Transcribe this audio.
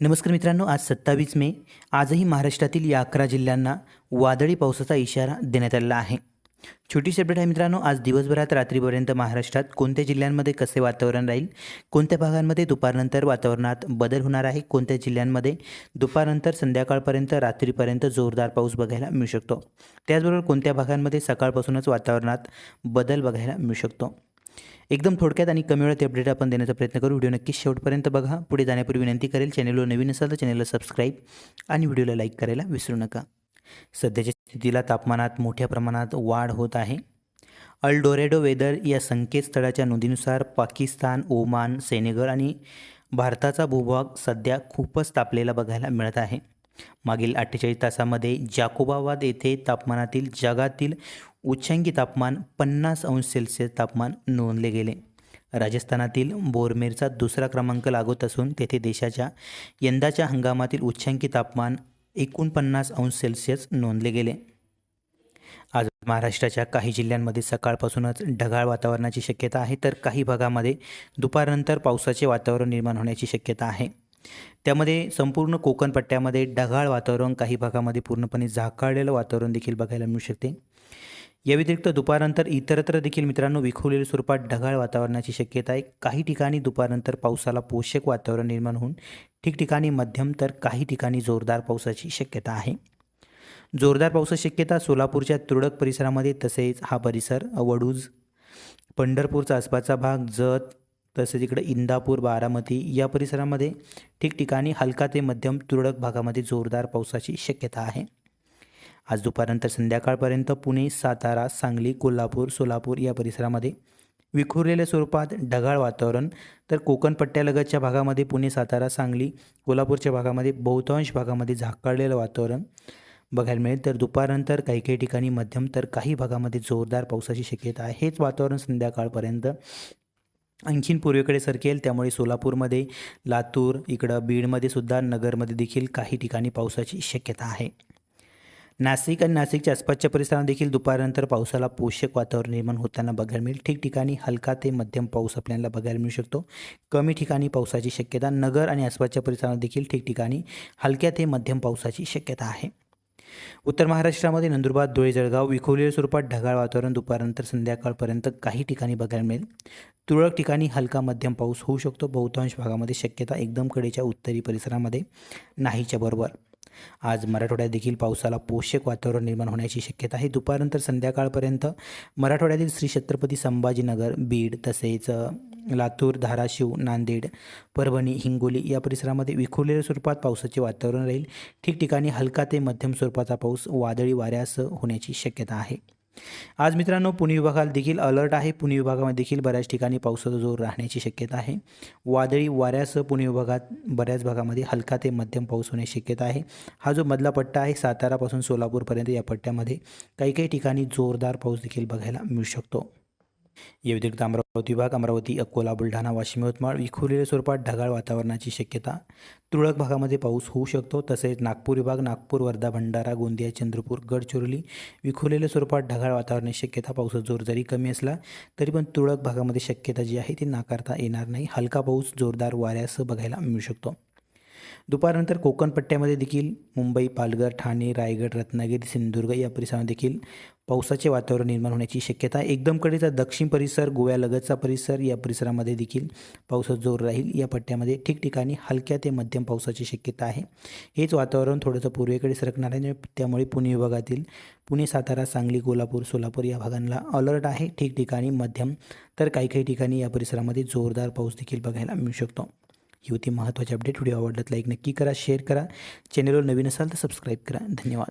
नमस्कार मित्रांनो आज सत्तावीस मे. आजही महाराष्ट्रातील या अकरा जिल्ह्यांना वादळी पावसाचा इशारा देण्यात आलेला आहे. छोटीशी अपडेट आहे मित्रांनो आज दिवसभरात रात्रीपर्यंत महाराष्ट्रात कोणत्या जिल्ह्यांमध्ये कसे वातावरण राहील? कोणत्या भागांमध्ये दुपारनंतर वातावरणात बदल होणार आहे? कोणत्या जिल्ह्यांमध्ये दुपारनंतर संध्याकाळपर्यंत रात्रीपर्यंत जोरदार पाऊस बघायला मिळू शकतो? त्याचबरोबर कोणत्या भागांमध्ये सकाळपासूनच वातावरणात बदल बघायला मिळू शकतो? एकदम थोडक्यात आणि कमी वेळात अपडेट आपण देण्याचा प्रयत्न करू. व्हिडिओ नक्कीच शेवटपर्यंत बघा. पुढे जाण्यापूर्वी विनंती करेल चॅनलवर नवीन असाल तर चॅनलला सबस्क्राईब आणि व्हिडिओला लाईक करायला विसरू नका. सध्याच्या स्थितीला तापमानात मोठ्या प्रमाणात वाढ होत आहे. अल्डोरेडो वेदर या संकेतस्थळाच्या नोंदीनुसार पाकिस्तान ओमान सेनेगल आणि भारताचा भूभाग सध्या खूपच तापलेला बघायला मिळत आहे. मागील अठ्ठेचाळीस तासामध्ये जाकोबाबाद येथे तापमानातील जगातील उच्चांकी तापमान पन्नास अंश सेल्सिअस तापमान नोंदले गेले. राजस्थानातील बोरमेरचा दुसरा क्रमांक लागत असून तेथे देशाच्या यंदाच्या हंगामातील उच्चांकी तापमान एकोणपन्नास अंश सेल्सिअस नोंदले गेले. आज महाराष्ट्राच्या काही जिल्ह्यांमध्ये सकाळपासूनच ढगाळ वातावरणाची शक्यता आहे तर काही भागामध्ये दुपारनंतर पावसाचे वातावरण निर्माण होण्याची शक्यता आहे. त्यामध्ये संपूर्ण कोकण पट्ट्यामध्ये ढगाळ वातावरण काही भागामध्ये पूर्णपणे झाकाळलेलं वातावरण देखील बघायला मिळू शकते. या व्यतिरिक्त दुपारनंतर इतरत्र देखील मित्रांनो विखुरलेल्या स्वरूपात ढगाळ वातावरणाची शक्यता आहे. काही ठिकाणी दुपारनंतर पावसाला पोषक वातावरण निर्माण होऊन ठिकठिकाणी मध्यम तर काही ठिकाणी जोरदार पावसाची शक्यता आहे. जोरदार पावसाची शक्यता सोलापूरच्या तुरळक परिसरामध्ये तसेच हा परिसर वडूज पंढरपूरचा आसपासचा भाग जत तसेच इकडं इंदापूर बारामती या परिसरामध्ये ठिकठिकाणी हलका ते मध्यम तुरळक भागामध्ये जोरदार पावसाची शक्यता आहे. आज दुपारनंतर संध्याकाळपर्यंत पुणे सातारा सांगली कोल्हापूर सोलापूर या परिसरामध्ये विखुरलेल्या स्वरूपात ढगाळ वातावरण. तर कोकण पट्ट्यालगतच्या भागामध्ये पुणे सातारा सांगली कोल्हापूरच्या भागामध्ये बहुतांश भागामध्ये झाकाळलेलं वातावरण बघायला मिळेल. तर दुपारनंतर काही काही ठिकाणी मध्यम तर काही भागामध्ये जोरदार पावसाची शक्यता आहे. हेच वातावरण संध्याकाळपर्यंत आणखीन पूर्वेकडे सरकेल. त्यामुळे सोलापूरमध्ये लातूर इकडं बीडमध्ये सुद्धा नगरमध्ये देखील काही ठिकाणी पावसाची शक्यता आहे. नाशिक आणि नाशिकच्या आसपासच्या परिसरात देखील दुपारनंतर पावसाला पोषक वातावरण निर्माण होताना बघायला मिळेल. ठिकठिकाणी हलका ते मध्यम पाऊस आपल्याला बघायला मिळू शकतो. कमी ठिकाणी पावसाची शक्यता नगर आणि आसपासच्या परिसरात देखील ठिकठिकाणी हलक्या ते मध्यम पावसाची शक्यता आहे. उत्तर महाराष्ट्रामध्ये नंदुरबार धुळे जळगाव विखुरलेल्या स्वरूपात ढगाळ वातावरण दुपारनंतर संध्याकाळपर्यंत काही ठिकाणी बघायला मिळेल. तुरळक ठिकाणी हलका मध्यम पाऊस होऊ शकतो. बहुतांश भागामध्ये शक्यता एकदम कडेच्या उत्तरी परिसरामध्ये नाहीच्या बरोबर. आज मराठवाड्यात देखील पावसाला पोषक वातावरण निर्माण होण्याची शक्यता आहे. दुपारनंतर संध्याकाळपर्यंत मराठवाड्यातील श्री छत्रपती संभाजीनगर बीड तसेच लातूर धाराशिव नांदेड परभणी हिंगोली या परिसरामध्ये विखुरलेल्या स्वरूपात पावसाचे वातावरण राहील. ठिकठिकाणी हलका ते मध्यम स्वरूपाचा पाऊस वादळी वाऱ्यासह होण्याची शक्यता आहे. आज मित्रांनो पुणे विभागात देखील अलर्ट आहे. पुणे विभागामध्ये देखील बऱ्याच ठिकाणी पावसाचा जोर राहण्याची शक्यता आहे. वादळी वाऱ्यासह पुणे विभागात बऱ्याच भागामध्ये हलका ते मध्यम पाऊस होण्याची शक्यता आहे. हा जो मधला पट्टा आहे सातारापासून सोलापूरपर्यंत या पट्ट्यामध्ये काही काही ठिकाणी जोरदार पाऊस देखील बघायला मिळू शकतो. या व्यतिरिक्त अमरावती विभाग अमरावती अकोला बुलढाणा वाशिम यवतमाळ विखुरलेल्या स्वरूपात ढगाळ वातावरणाची शक्यता. तुरळक भागामध्ये पाऊस होऊ शकतो तसेच नागपूर विभाग नागपूर वर्धा भंडारा गोंदिया चंद्रपूर गडचिरोली विखुरलेल्या स्वरूपात ढगाळ वातावरणाची शक्यता. पावसाचा जोर जरी कमी असला तरी पण तुरळक भागामध्ये शक्यता जी आहे ती नाकारता येणार नाही. हलका पाऊस जोरदार वाऱ्यासह बघायला मिळू शकतो. दुपारनंतर कोकण पट्ट्यामध्ये देखील मुंबई पालघर ठाणे रायगड रत्नागिरी सिंधुदुर्ग या परिसरामध्ये देखील पावसाचे वातावरण निर्माण होण्याची शक्यता आहे. एकदम कडेचा दक्षिण परिसर गोव्यालगतचा परिसर या परिसरामध्ये देखील पावसाचा जोर राहील. या पट्ट्यामध्ये ठिकठिकाणी हलक्या ते मध्यम पावसाची शक्यता आहे. हेच वातावरण थोडंसं पूर्वेकडे सरकणार आहे. त्यामुळे पुणे विभागातील पुणे सातारा सांगली कोल्हापूर सोलापूर या भागांना अलर्ट आहे. ठिकठिकाणी मध्यम तर काही काही ठिकाणी या परिसरामध्ये जोरदार पाऊस देखील बघायला मिळू शकतो. ही होती महत्त्वाची अपडेट व्हिडिओ आवडला तर लाईक नक्की करा शेअर करा. चॅनलवर नवीन असाल तर सबस्क्राईब करा. धन्यवाद.